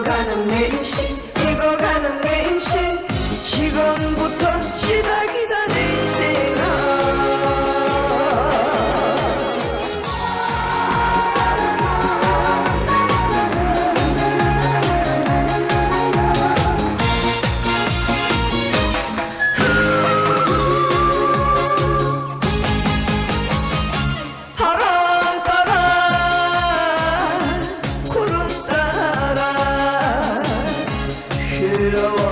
흘러가는 내 인식 below